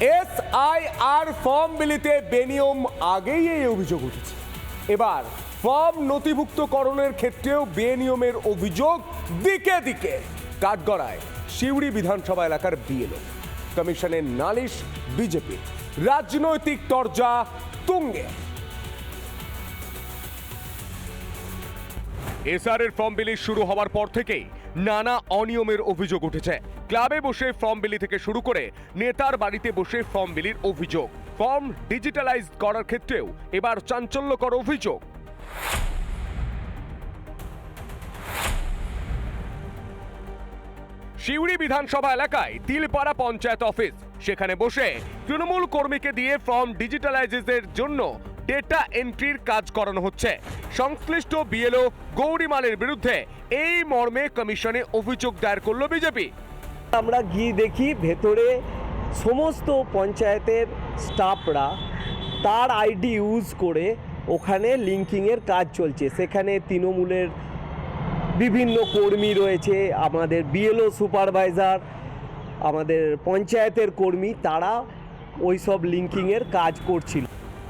S I R form বিলিতে বেনিয়ম আগেই এই অভিযোগ উঠেছে। এবার ফর্ম নথিভুক্তকরণের ক্ষেত্রেও বেনিয়মের অভিযোগ দিকে দিকে। কাঠগড়ায়, সিউড়ি বিধানসভা এলাকার বিএলও, কমিশনের নালিশ বিজেপি, রাজনৈতিক তরজা তুঙ্গে। এসআর এর ফর্ম বিলি শুরু হওয়ার পর থেকেই নানা অনিয়মের অভিযোগ উঠেছে। ক্লাবে বসে ফর্ম বিলি থেকে শুরু করে নেতার বাড়িতে বসে ফর্ম বিলির অভিযোগ। ফর্ম ডিজিটালাইজ করার ক্ষেত্রেও এবার চাঞ্চল্যকর অভিযোগ। সিউড়ি বিধানসভা এলাকায় তিলপাড়া পঞ্চায়েত অফিস। সেখানে বসে তৃণমূল কর্মীকে দিয়ে ফর্ম ডিজিটালাইজের জন্য ডেটা এন্ট্রির কাজ করানো হচ্ছে। সংশ্লিষ্ট বিএলও গৌরীমালের বিরুদ্ধে এই মর্মে কমিশনে অভিযোগ দায়ের করল বিজেপি আমরা গিয়ে দেখি ভেতরে সমস্ত পঞ্চায়েতের স্টাফরা তার আইডি ইউজ করে ওখানে লিঙ্কিংয়ের কাজ চলছে। সেখানে তৃণমূলের বিভিন্ন কর্মী রয়েছে, আমাদের বিএলও সুপারভাইজার আমাদের পঞ্চায়েতের কর্মী, তারা ওই সব লিঙ্কিংয়ের কাজ করছিল।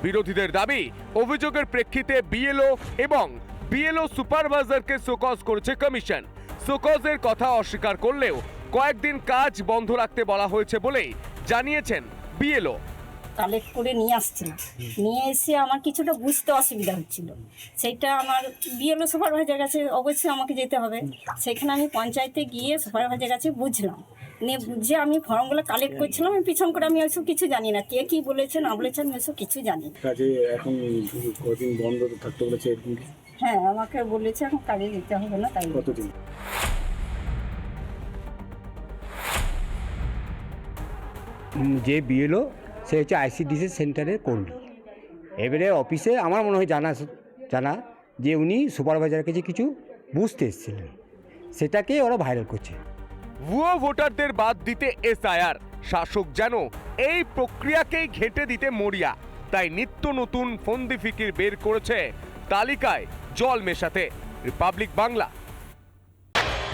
বিরোধীদের দাবি, অভিযোগের প্রেক্ষিতে বিএলও এবং বিএলও সুপারভাইজারকে সোকজ করেছে কমিশন। সোকজের কথা অস্বীকার করলেও কয়েকদিন কাজ বন্ধ রাখতে বলা হয়েছে বলেই জানিয়েছেন বিএলও। কালেক্ট করে নিয়ে আসছিলাম। নিয়ে এসে আমার কিছুটা বুঝতে অসুবিধা হচ্ছিল। সেইটা আমার বিএলও সুপারভাইজার কাছে অবশ্যই আমাকে যেতে হবে। সেখানে আমি পঞ্চায়েতে গিয়ে সুপারভাইজার কাছে বুঝলাম। নিয়ে বুঝে আমি ফর্মগুলো কালেক্ট করছিলাম। আমি পিছন করে আমি ওইসব কিছু জানি না। কে কী বলেছে না বলেছে আমি ওইসব কিছু জানি কাজে এখন কদিন বন্ধ থাকতে বলেছে হ্যাঁ আমাকে বলেছে এখন কাজে যেতে হবে না তাই কতদিন? যে বিএলও সে হচ্ছে আইসিডিসি সেন্টারের কর্মী। এবারে অফিসে আমার মনে হয় জানা জানা যে উনি সুপারভাইজারের কাছে কিছু বুঝতে এসেছিলেন। সেটাকে ওরা ভাইরাল করছে। ভুয়ো ভোটারদের বাদ দিতে এসআইআর শাসক যেন এই প্রক্রিয়াকেই ঘেঁটে দিতে মরিয়া। তাই নিত্য নতুন ফন্দি ফিকির বের করেছে তালিকায় জল মেশাতে। রিপাবলিক বাংলা।